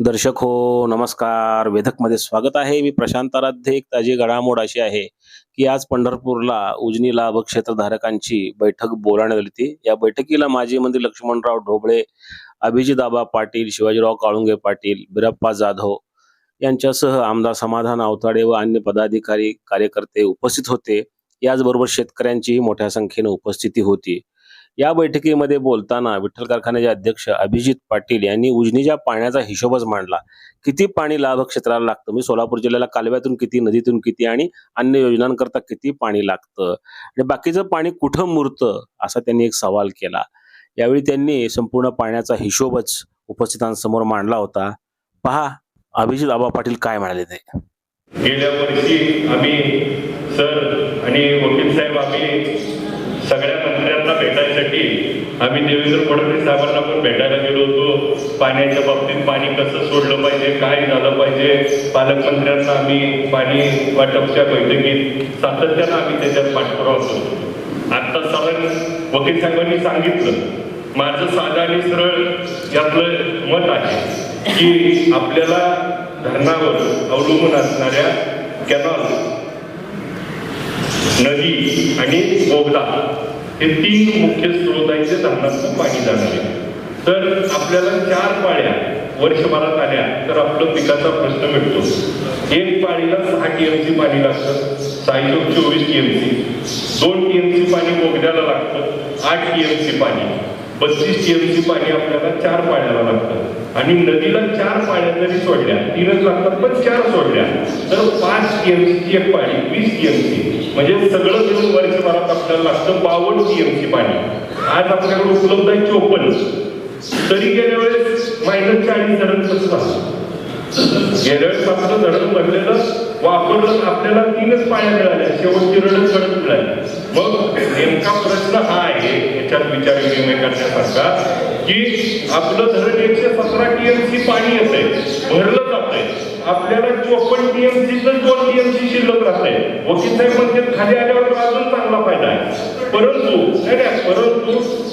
दर्शक हो नमस्कार. वेधकमध्ये स्वागत आहे. मी प्रशांत आराध्य. एक ताजी घडामोड अशी आहे की आज पंढरपूरला उजनी लाभ क्षेत्रधारकांची बैठक बोलावण्यात आली होती. या बैठकीला माजी मंत्री लक्ष्मणराव ढोबळे अभिजिताबा पाटील शिवाजीराव काळुंगे पाटील बिरप्पा जाधव यांच्यासह आमदार समाधान अवताडे व अन्य पदाधिकारी कार्यकर्ते उपस्थित होते. याचबरोबर शेतकऱ्यांचीही मोठ्या संख्येने उपस्थिती होती. या बैठकीमध्ये बोलताना विठ्ठल कारखान्याचे अध्यक्ष अभिजित पाटील यांनी उजनीच्या पाण्याचा हिशोबच मांडला. किती पाणी लाभ क्षेत्राला लागतं? म्हणजे सोलापूर जिल्ह्याला कालव्यातून किती नदीतून किती आणि अन्य योजनांकरता किती पाणी लागतं? आणि बाकीचं पाणी कुठं मुरतं? असा त्यांनी एक सवाल केला. यावेळी त्यांनी संपूर्ण पाण्याचा हिशोबच उपस्थितांसमोर मांडला होता. पहा अभिजित आबा पाटील काय म्हणाले ते. गेल्या वर्षी आम्ही सर आणि वकील साहेब आम्ही सगळ्या मंत्र्यांना भेटायसाठी आम्ही देवेंद्र फडणवीस साहेबांना पण भेटायला गेलो होतो. पाण्याच्या बाबतीत पाणी कसं सोडलं पाहिजे काय झालं पाहिजे पालकमंत्र्यांना आम्ही पाणी वाटपच्या बैठकीत सातत्यानं आम्ही त्याच्यात पाठपुरावा करतो. आत्ता साधारण वकील साहेबांनी सांगितलं माझं साधा आणि सरळ यातलं मत आहे की आपल्याला धरणावर अवलंबून असणाऱ्या कॅनॉल नदी आणि बोगदा हे तीन मुख्य स्रोतांचे आहेत धरणातून पाणी जाणार आहे. तर आपल्याला चार पाळ्या वर्षभरात आल्या तर आपलं पिकाचा प्रश्न मिळतो एक पाळीला सहा टीएमसी पाणी लागतं साईज चोवीस टीएमसी दोन टीएमसी पाणी बोगद्याला लागतं आठ टीएमसी पाणी. बत्तीस टीएमसी पाणी आपल्याला चार पाळ्याला आणि नदीला चार पाळ्या जरी सोडल्या तीनच लागतात पण चार सोडल्या तर पाच टीएमसीची एक पाळी वीस टीएमसी. म्हणजे सगळं घेऊन वर्षभरात आपल्याला लागतं बावन्न टीएमसी पाणी. आज आपल्याकडे उपलब्ध आहे चोपन्न. तरी गेल्या वेळेस मायनस चाळीस धरण कसं झालं? गेल्या वेळेस आपलं धरण भरलेलं वापरलं आपल्याला तीनच पाण्या मिळाल्या. शेवटची रडत कडक मिळाली. मग नेमका प्रश्न हा आहे याच्यात विचार विनिमय करण्यासारखा. की आपलं धरण एकशे सतरा टीएमसी पाणी येतंय भरलं जातंय. आपल्याला चोपन्न टीएमसी तर दोन टीएमसी शिल्लक राहते वकील साहेब म्हणजे खाली आल्यावर अजून चांगला फायदा आहे. परंतु नाही नाही, परंतु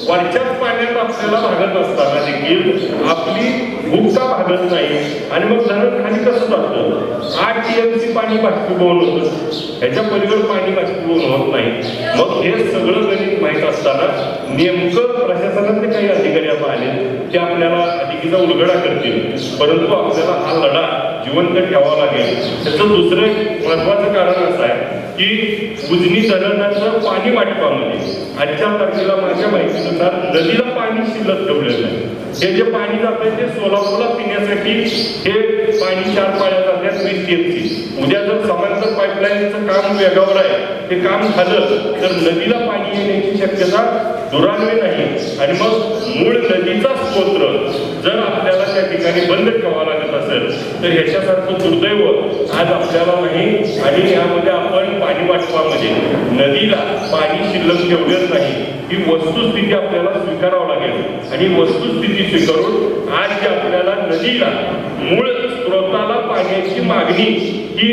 वरच्याच पाण्यात आपल्याला भागत असताना देखील आपली भूकता भागत नाही आणि मग धरण खाली कसं जातं? आठ टीएमसी पाणी बाष्पीभवन होतं. ह्याच्या पलीकडे पाणी बाष्पीभवन होत नाही. मग हे सगळं गणित माहीत असताना नेमकं प्रशासनातले काही अधिकारी आता आले ते आपल्याला अधिकीचा उलगडा करतील. परंतु आपल्याला हा लढा जिवंत ठेवावा लागेल. त्याचं दुसरं एक महत्वाचं कारण असं आहे की उजनी धरणाचं पाणी वाटपामध्ये आजच्या तारखेला माझ्या माहितीनुसार नदीला पाणी शिल्लक ठेवलेलं आहे. हे जे पाणी जातंय ते सोलापूरला पिण्यासाठी हे पाणी चार पाळ्या जातात वीस टी उद्या जर समांतर पाईपलाईनचं काम वेगावर आहे ते काम झालं तर नदीला पाणी येण्याची शक्यता दुरान्वे नाही. आणि मग मूळ नदीचा स्तोत्र जर आपल्याला त्या ठिकाणी बंद तर याच्यासारखं दुर्दैव आज आपल्याला नाही आणि यामध्ये आपण पाणी वाटपामध्ये नदीला पाणी शिल्लक ठेवलेच नाही. ही वस्तुस्थिती आपल्याला स्वीकारावं लागेल. आणि वस्तुस्थिती स्वीकारून आज जे आपल्याला नदीला मूळ स्रोताला पाण्याची मागणी ही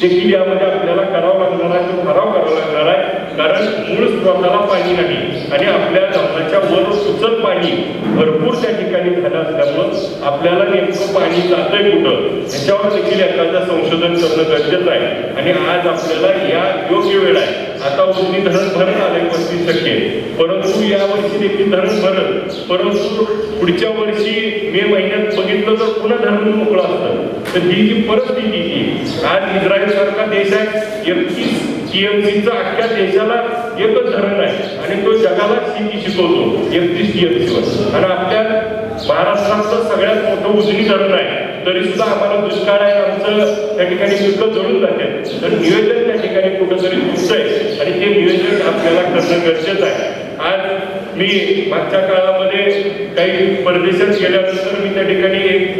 देखील यामध्ये आपल्याला करावं लागणार आहे ठराव करावा लागणार आहे. कारण मूळ स्रोताला पाणी नाही आणि आपल्या धरणाच्या वर उचल पाणी भरपूर त्या ठिकाणी झालं असल्यामुळं आपल्याला नेमकं पाणी जातंय कुठं? ह्याच्यावर देखील एखादं संशोधन करणं गरजेचं आहे. आणि आज आपल्याला या योग्य वेळ आहे आता उजनी धरण भरत आलंय पस्तीस टक्के. परंतु यावर्षी देखील धरण भरत. परंतु पुढच्या वर्षी मे महिन्यात बघितलं तर पुन्हा धरण मोकळं असतं. तर ही जी परिस्थिती ही आज इस्रायल सारखा देश आहे. एकतीस टीएमसीचं अख्ख्या देशाला एकच धरण आहे. आणि तो जगाला शेती शिकवतो. एकतीस टीएमसीवर आणि आपल्या महाराष्ट्राचं सगळ्यात मोठं उजनी धरण आहे. तरी सुद्धा आम्हाला दुष्काळ आहे. आमचं त्या ठिकाणी पिकं जळून जाते तर नियोजन त्या ठिकाणी कुठंतरी चुकतंय हे नियोजन आपल्याला करणं गरजेचं आहे. आज मी मागच्या काळामध्ये काही परदेशात गेल्यानंतर मी त्या ठिकाणी एक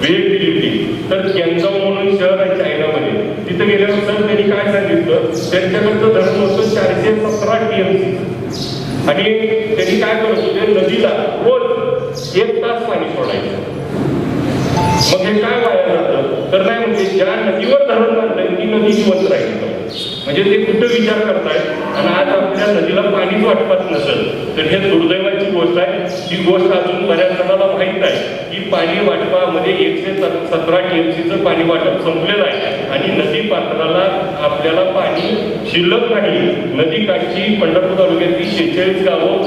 भेट दिली होती. तर त्यांचा म्हणून शहर आहे चायनामध्ये. तिथे गेल्यानंतर त्यांनी काय सांगितलं? त्यांच्याकडचं धरण होतं चारशे सतरा टीएमसी. आणि त्यांनी काय करत होते? नदीला रोज एक तास पाणी सोडायचं. मग हे काय वाया जातं तर नाही म्हणजे ज्या नदीवर धरण बांधलंय ती नदी जिवंत राहील. म्हणजे ते कुठं विचार करतायत? आणि आज आपल्या नदीला पाणीच वाटपत नसेल तर हे दुर्दैवाची गोष्ट आहे. ही गोष्ट अजून बऱ्याच जणांना माहीत आहे की पाणी वाटपामध्ये एकशे सतरा टीएमसीचं पाणी वाटप संपलेलं आहे. आणि नदी पात्राला आपल्याला पाणी शिल्लक नाही. नदी काठची पंढरपूर तालुक्यातील शेहेचाळीस गावं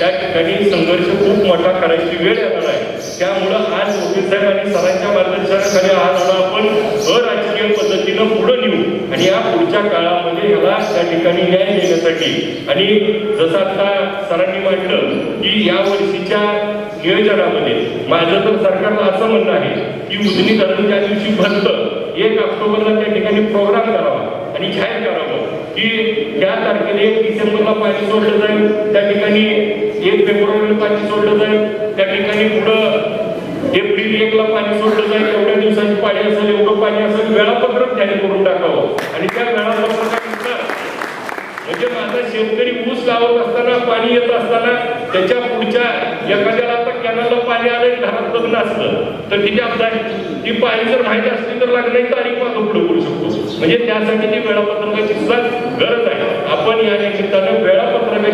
त्या ठिकाणी संघर्ष खूप मोठा करायची वेळ येणार आहे. त्यामुळं आज मोदी साहेब आणि सरांच्या मार्गदर्शनाखाली आज आपण अराजकीय पद्धतीनं पुढं नेऊ आणि या पुढच्या काळामध्ये ह्याला त्या ठिकाणी न्याय देण्यासाठी. आणि जसं आता सरांनी म्हटलं की या वर्षीच्या नियोजनामध्ये माझं तर सरकारला असं म्हणणं आहे की उजनी धरण दिवशी भरतं. एक ऑक्टोबरला त्या ठिकाणी प्रोग्राम करावा आणि जाहीर करावं. की त्या तारखेला एक डिसेंबरला पाणी सोडलं जाईल त्या ठिकाणी एक फेब्रुवारीला पाणी सोडलं जाईल त्या ठिकाणी पुढं एप्रिल एकला पाणी सोडलं जाईल एवढ्या दिवसाची पाणी असेल एवढं पाणी असेल वेळापत्रक त्याने करून टाकावं. आणि त्या वेळापत्रकानुसार म्हणजे माझा शेतकरी ऊस लावत असताना पाणी येत असताना त्याच्या पुढच्या एखाद्याला आता कॅनलला पाणी आलं घरात लग्न असलं तर तिच्या ती पाणी जर माहिती असली तर लागणारी तारीख मागं पुढे करू शकतो. म्हणजे त्यासाठी ती वेळापत्रकाची सुद्धा गरज आहे. आपण या निमित्तानं वेळ